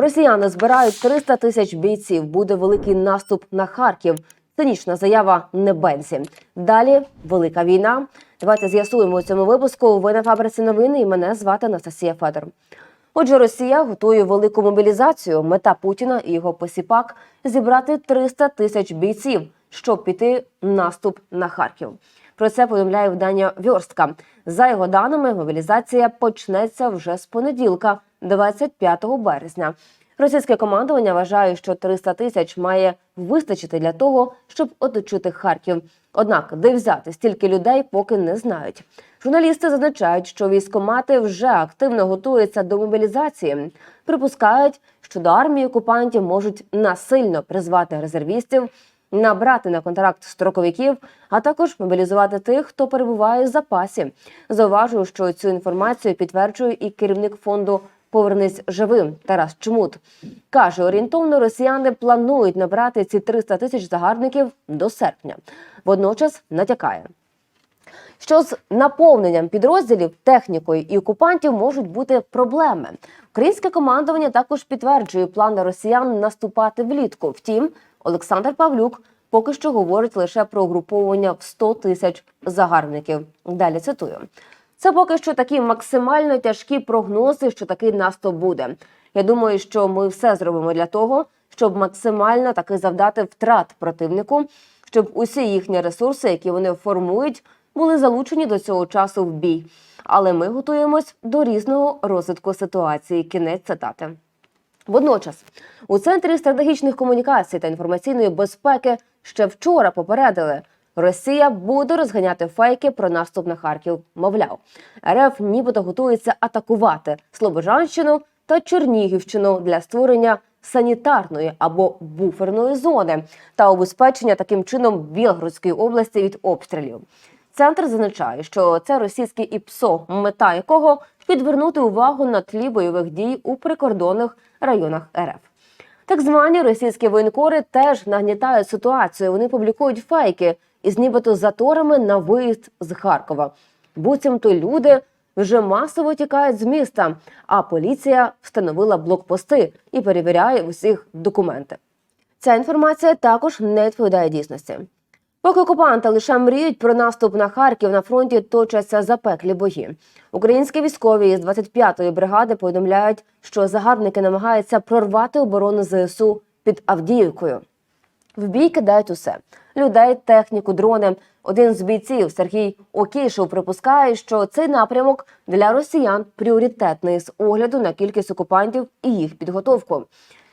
Росіяни збирають 300 тисяч бійців. Буде великий наступ на Харків. Цинічна заява Небензі. Далі велика війна. Давайте з'ясуємо у цьому випуску. Ви на фабриці новини і мене звати Анастасія Федор. Отже, Росія готує велику мобілізацію. Мета Путіна і його посіпак зібрати 300 тисяч бійців, щоб піти наступ на Харків. Про це повідомляє видання Вьорстка. За його даними, мобілізація почнеться вже з понеділка, 25 березня. Російське командування вважає, що 300 тисяч має вистачити для того, щоб оточити Харків. Однак, де взяти стільки людей, поки не знають. Журналісти зазначають, що військомати вже активно готуються до мобілізації. Припускають, що до армії окупантів можуть насильно призвати резервістів, набрати на контракт строковиків, а також мобілізувати тих, хто перебуває в запасі. Зауважую, що цю інформацію підтверджує і керівник фонду Повернись живим Тарас Чмут каже, орієнтовно росіяни планують набрати ці 300 тисяч загарбників до серпня. Водночас натякає, що з наповненням підрозділів, технікою і окупантів можуть бути проблеми. Українське командування також підтверджує плани росіян наступати влітку. Втім, Олександр Павлюк поки що говорить лише про угруповування в 100 тисяч загарбників. Далі цитую. Це поки що такі максимально тяжкі прогнози, що такий наступ буде. Я думаю, що ми все зробимо для того, щоб максимально таки завдати втрат противнику, щоб усі їхні ресурси, які вони формують, були залучені до цього часу в бій. Але ми готуємось до різного розвитку ситуації. Кінець цитати. Водночас, у центрі стратегічних комунікацій та інформаційної безпеки ще вчора попередили, Росія буде розганяти фейки про наступ на Харків. Мовляв, РФ нібито готується атакувати Слобожанщину та Чернігівщину для створення санітарної або буферної зони та обезпечення таким чином Білгородської області від обстрілів. Центр зазначає, що це російське ІПСО, мета якого підвернути увагу на тлі бойових дій у прикордонних районах РФ. Так звані російські воєнкори теж нагнітають ситуацію. Вони публікують фейки із нібито заторами на виїзд з Харкова. Буцімто люди вже масово тікають з міста, а поліція встановила блокпости і перевіряє усіх документи. Ця інформація також не відповідає дійсності. Поки окупанти лише мріють про наступ на Харків, на фронті точаться запеклі бої. Українські військові із 25-ї бригади повідомляють, що загарбники намагаються прорвати оборону ЗСУ під Авдіївкою. В бій кидають усе: людей, техніку, дрони. Один з бійців Сергій Окішев припускає, що цей напрямок для росіян пріоритетний з огляду на кількість окупантів і їх підготовку.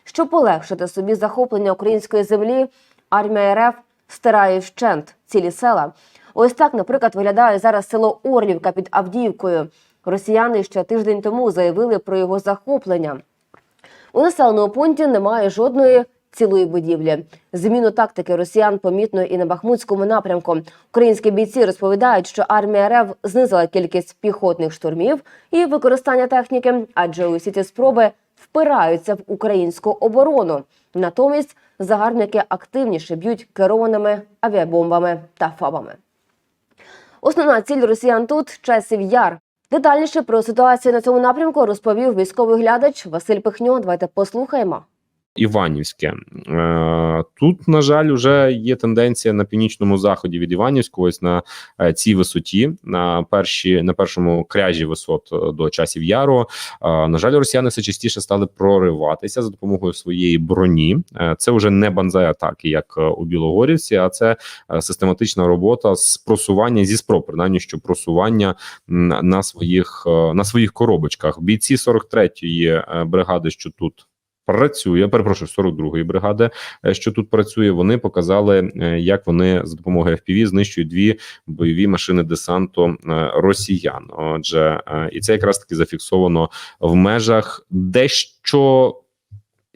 Щоб полегшити собі захоплення української землі, армія РФ стирає вщент цілі села. Ось так, наприклад, виглядає зараз село Орлівка під Авдіївкою. Росіяни ще тиждень тому заявили про його захоплення. У населеному пункті немає жодної цілої будівлі. Зміну тактики росіян помітно і на Бахмутському напрямку. Українські бійці розповідають, що армія РФ знизила кількість піхотних штурмів і використання техніки, адже усі ці спроби впираються в українську оборону. Натомість загарбники активніше б'ють керованими авіабомбами та фабами. Основна ціль росіян тут часів яр. Детальніше про ситуацію на цьому напрямку розповів військовий глядач Василь Пихньо. Давайте послухаємо. Іванівське. Е, Тут, на жаль, вже є тенденція на північному заході від Іванівського, ось на е, цій висоті, на перші на першому кряжі висот е, до часів яру. На жаль, росіяни все частіше стали прориватися за допомогою своєї броні. Це вже не банзай атаки, як у Білогорівці, а це систематична робота з просування зі спроб, принаймні, що просування на своїх на своїх коробочках. Бійці 43-ї е, бригади, що тут працює. Перепрошую, 42-ї бригади, е, що тут працює. Вони показали, е, як вони за допомогою FPV знищують дві бойові машини десанту е, росіян. Отже, і це якраз таки зафіксовано в межах дещо.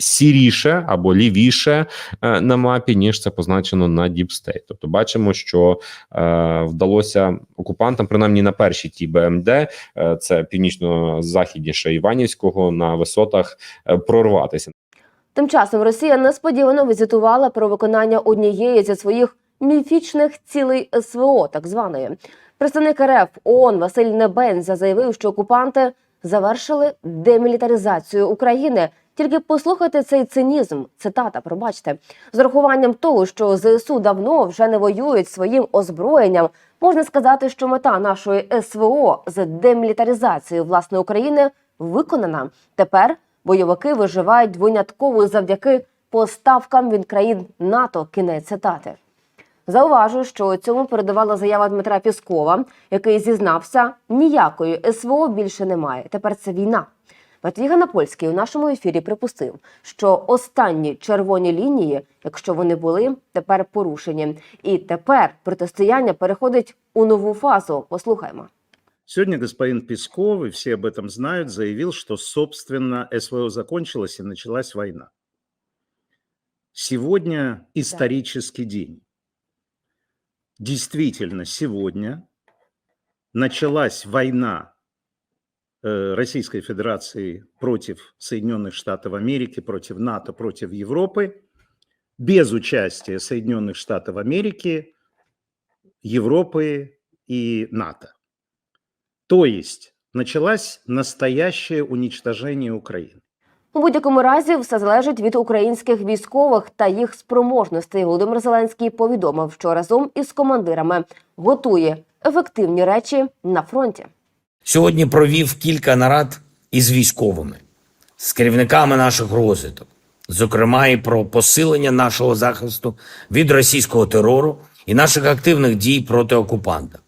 Сіріше або лівіше е, на мапі, ніж це позначено на State. Тобто, бачимо, що е, вдалося окупантам, принаймні на першій тій БМД, е, це північно-західніше Іванівського на висотах е, прорватися. Тим часом Росія несподівано візитувала про виконання однієї зі своїх міфічних цілей СВО, так званої. Представник РФ ООН Василь Небензя заявив, що окупанти завершили демілітаризацію України. Тільки послухайте цей цинізм. Цитата, пробачте, з урахуванням того, що ЗСУ давно вже не воюють своїм озброєнням. Можна сказати, що мета нашої СВО з демілітаризацією власної України виконана. Тепер бойовики виживають винятково завдяки поставкам від країн НАТО. Кінець цитати. Зауважу, що цьому передавала заява Дмитра Піскова, який зізнався, ніякої СВО більше немає. Тепер це війна. Матвій Ганапольський у нашому ефірі припустив, що останні червоні лінії, якщо вони були, тепер порушені. І тепер протистояння переходить у нову фазу. Послухаймо. Сегодня господин Песков, и все об этом знают, заявил, что, собственно, СВО закончилось и началась война. Сегодня исторический день. Действительно, сегодня началась война э, Российской Федерации против Соединенных Штатов Америки, против НАТО, против Европы, без участия Соединенных Штатов Америки, Европы и НАТО. То есть началось настоящее уничтожение Украины. У будь-якому разі все залежить від українських військових та їх спроможностей. Володимир Зеленський повідомив, що разом із командирами готує ефективні речі на фронті. Сьогодні провів кілька нарад із військовими, з керівниками наших розвиток, зокрема і про посилення нашого захисту від російського терору і наших активних дій проти окупанта.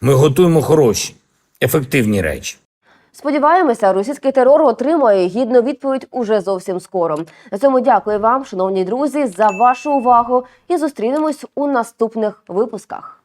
Ми готуємо хороші, ефективні речі. Сподіваємося, російський терор отримає гідну відповідь уже зовсім скоро. На цьому дякую вам, шановні друзі, за вашу увагу і зустрінемось у наступних випусках.